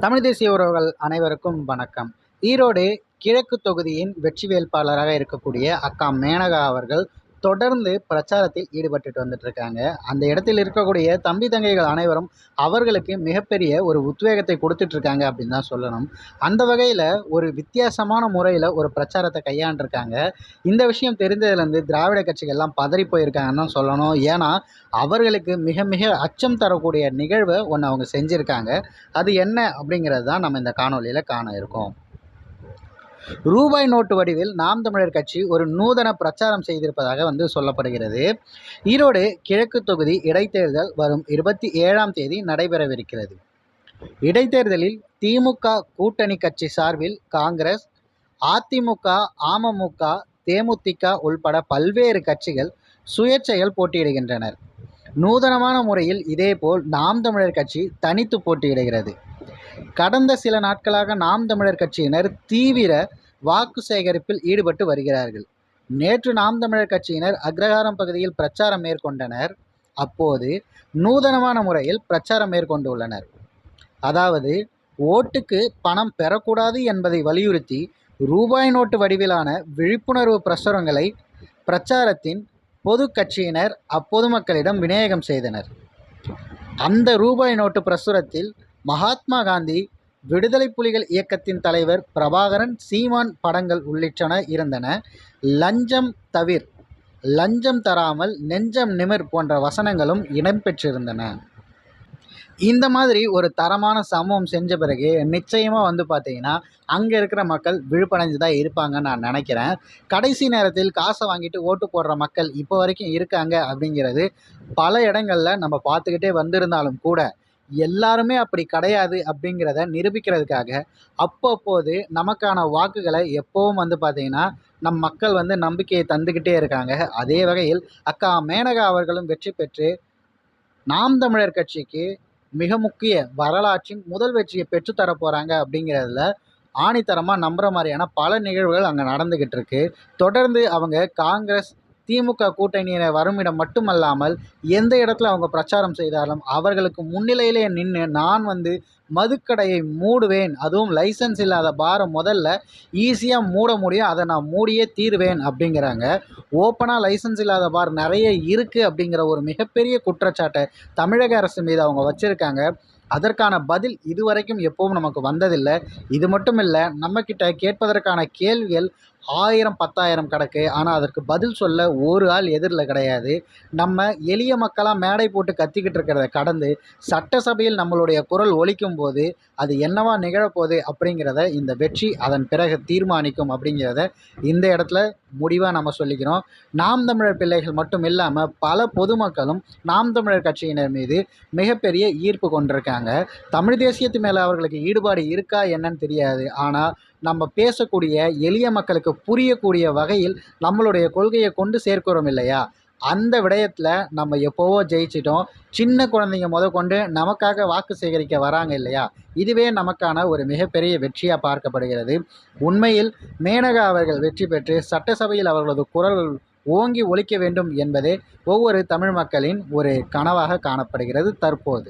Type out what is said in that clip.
தமிழ் தேசிய உறவுகள் அனைவருக்கும் வணக்கம். ஈரோடு கிழக்கு தொகுதியின் வெற்றி வேட்பாளராக இருக்கக்கூடிய அக்கா மேனகா அவர்கள் தொடர்ந்து பிரச்சாரத்தில் ஈடுபட்டுட்டு வந்துட்டு இருக்காங்க அந்த இடத்தில் இருக்கக்கூடிய தம்பி தங்கைகள் அனைவரும் அவர்களுக்கு மிகப்பெரிய ஒரு உத்வேகத்தை கொடுத்துட்டு இருக்காங்க அப்படின்னு தான் சொல்லணும். அந்த வகையில் ஒரு வித்தியாசமான முறையில் ஒரு பிரச்சாரத்தை கையாண்டிருக்காங்க. இந்த விஷயம் தெரிந்ததுலேருந்து திராவிட கட்சிகள்லாம் பதறி போயிருக்காங்கன்னு தான் சொல்லணும். ஏன்னா அவர்களுக்கு மிக மிக அச்சம் தரக்கூடிய நிகழ்வை ஒன்று அவங்க செஞ்சுருக்காங்க. அது என்ன அப்படிங்கிறது தான் நம்ம இந்த காணொலியில் காண இருக்கோம். ரூபாய் நோட்டு வடிவில் நாம் தமிழர் கட்சி ஒரு நூதன பிரச்சாரம் செய்திருப்பதாக வந்து சொல்லப்படுகிறது. ஈரோடு கிழக்கு தொகுதி இடைத்தேர்தல் வரும் இருபத்தி ஏழாம் தேதி நடைபெறவிருக்கிறது. இடைத்தேர்தலில் திமுக கூட்டணி கட்சி சார்பில் காங்கிரஸ் அதிமுக அமமுக தேமுதிக உள்பட பல்வேறு கட்சிகள் சுயேட்சைகள் போட்டியிடுகின்றனர். நூதனமான முறையில் இதேபோல் நாம் தமிழர் கட்சி தனித்து போட்டியிடுகிறது. கடந்த சில நாட்களாக நாம் தமிழர் கட்சியினர் தீவிர வாக்கு சேகரிப்பில் ஈடுபட்டு வருகிறார்கள். நேற்று நாம் தமிழர் கட்சியினர் அக்ரஹாரம் பகுதியில் பிரச்சாரம் மேற்கொண்டனர். அப்போது நூதனமான முறையில் பிரச்சாரம் மேற்கொண்டுள்ளனர். அதாவது ஓட்டுக்கு பணம் பெறக்கூடாது என்பதை வலியுறுத்தி ரூபாய் நோட்டு வடிவிலான விழிப்புணர்வு பிரசுரங்களை பிரச்சாரத்தின் பொது கட்சியினர் அப்பொதுமக்களிடம் விநியோகம் செய்தனர். அந்த ரூபாய் நோட்டு பிரசுரத்தில் மகாத்மா காந்தி விடுதலை புலிகள் இயக்கத்தின் தலைவர் பிரபாகரன் சீமான் படங்கள் உள்ளிட்டன இருந்தன. லஞ்சம் தவிர் லஞ்சம் தராமல் நெஞ்சம் நிமிர் போன்ற வசனங்களும் இடம்பெற்றிருந்தன இந்த மாதிரி ஒரு தரமான சமூகம் செஞ்ச பிறகு நிச்சயமாக வந்து பார்த்தீங்கன்னா அங்கே இருக்கிற மக்கள் விழுப்படைஞ்சு தான் இருப்பாங்கன்னு நான் நினைக்கிறேன். கடைசி நேரத்தில் காசை வாங்கிட்டு ஓட்டு போடுற மக்கள் இப்போ வரைக்கும் இருக்காங்க அப்படிங்கிறது பல இடங்களில் நம்ம பார்த்துக்கிட்டே வந்திருந்தாலும் கூட எல்லாருமே அப்படி கிடையாது அப்படிங்கிறத நிரூபிக்கிறதுக்காக அப்பப்போது நமக்கான வாக்குகளை எப்போவும் வந்து பார்த்திங்கன்னா நம் மக்கள் வந்து நம்பிக்கையை தந்துக்கிட்டே இருக்காங்க. அதே வகையில் அக்கா மேனகா அவர்களும் வெற்றி பெற்று நாம் தமிழர் கட்சிக்கு மிக முக்கிய வரலாற்றின் முதல் வெற்றியை பெற்றுத்தர போகிறாங்க அப்படிங்கிறதுல ஆணித்தரமாக நம்புகிற மாதிரியான பல நிகழ்வுகள் அங்கே நடந்துக்கிட்டு இருக்கு. தொடர்ந்து அவங்க காங்கிரஸ் திமுக கூட்டணியினர் வருமிடம் மட்டுமல்லாமல் எந்த இடத்துல அவங்க பிரச்சாரம் செய்தாலும் அவர்களுக்கு முன்னிலையிலே நின்று நான் வந்து மதுக்கடையை மூடுவேன். அதுவும் லைசன்ஸ் இல்லாத பாரை முதல்ல ஈஸியாக மூட முடியும். அதை நான் மூடியே தீருவேன் அப்படிங்கிறாங்க. ஓப்பனாக லைசன்ஸ் இல்லாத பார் நிறைய இருக்குது அப்படிங்கிற ஒரு மிகப்பெரிய குற்றச்சாட்டை தமிழக அரசு மீது அவங்க வச்சுருக்காங்க. அதற்கான பதில் இதுவரைக்கும் எப்பவும் நமக்கு வந்ததில்லை. இது மட்டும் இல்லை நம்மக்கிட்ட கேட்பதற்கான கேள்விகள் ஆயிரம் பத்தாயிரம் கிடக்கு ஆனால் அதற்கு பதில் சொல்ல ஒரு ஆள் எதிரில் கிடையாது. நம்ம எளிய மக்களாக மேடை போட்டு கத்திக்கிட்டு இருக்கிறத கடந்து சட்டசபையில் நம்மளுடைய குரல் ஒழிக்கும் போது அது என்னவா நிகழப்போகுது அப்படிங்கிறத இந்த வெற்றி அதன் பிறகு தீர்மானிக்கும் அப்படிங்கிறத இந்த இடத்துல முடிவாக நம்ம சொல்லிக்கிறோம். நாம் தமிழர் பிள்ளைகள் மட்டும் இல்லாமல் பல பொதுமக்களும் நாம் தமிழர் கட்சியினர் மீது மிகப்பெரிய ஈர்ப்பு கொண்டிருக்காங்க. தமிழ் தேசியத்து மேலே அவர்களுக்கு ஈடுபாடு இருக்கா என்னன்னு தெரியாது. ஆனால் நம்ம பேசக்கூடிய எளிய மக்களுக்கு புரியக்கூடிய வகையில் நம்மளுடைய கொள்கையை கொண்டு சேர்க்கிறோம் இல்லையா? அந்த விடயத்தில் நம்ம எப்போவோ ஜெயிச்சிட்டோம். சின்ன குழந்தைங்க முத கொண்டு நமக்காக வாக்கு சேகரிக்க வராங்க இல்லையா? இதுவே நமக்கான ஒரு மிகப்பெரிய வெற்றியாக பார்க்கப்படுகிறது. உண்மையில் மேனகா அவர்கள் வெற்றி பெற்று சட்டசபையில் அவர்களது குரல் ஓங்கி ஒழிக்க வேண்டும் என்பதே ஒவ்வொரு தமிழ் மக்களின் ஒரு கனவாக காணப்படுகிறது தற்போது.